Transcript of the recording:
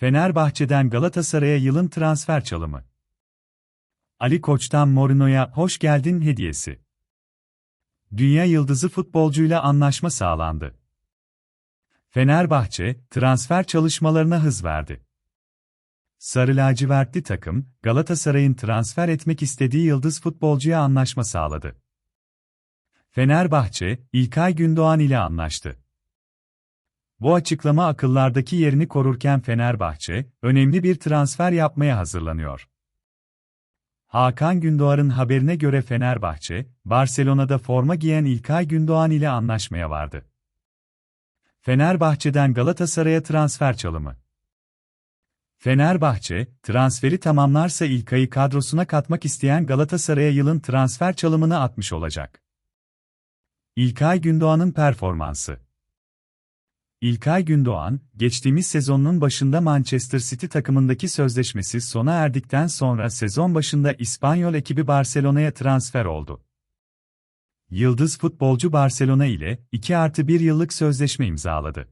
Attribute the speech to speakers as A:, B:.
A: Fenerbahçe'den Galatasaray'a yılın transfer çalımı. Ali Koç'tan Mourinho'ya hoş geldin hediyesi. Dünya yıldızı futbolcuyla anlaşma sağlandı. Fenerbahçe, transfer çalışmalarına hız verdi. Sarı lacivertli takım, Galatasaray'ın transfer etmek istediği yıldız futbolcuya anlaşma sağladı. Fenerbahçe, İlkay Gündoğan ile anlaştı. Bu açıklama akıllardaki yerini korurken Fenerbahçe, önemli bir transfer yapmaya hazırlanıyor. Hakan Gündoğar'ın haberine göre Fenerbahçe, Barcelona'da forma giyen İlkay Gündoğan ile anlaşmaya vardı. Fenerbahçe'den Galatasaray'a transfer çalımı. Fenerbahçe, transferi tamamlarsa İlkay'ı kadrosuna katmak isteyen Galatasaray'a yılın transfer çalımını atmış olacak. İlkay Gündoğan'ın performansı İlkay Gündoğan, geçtiğimiz sezonun başında Manchester City takımındaki sözleşmesi sona erdikten sonra sezon başında İspanyol ekibi Barcelona'ya transfer oldu. Yıldız futbolcu Barcelona ile 2 artı 1 yıllık sözleşme imzaladı.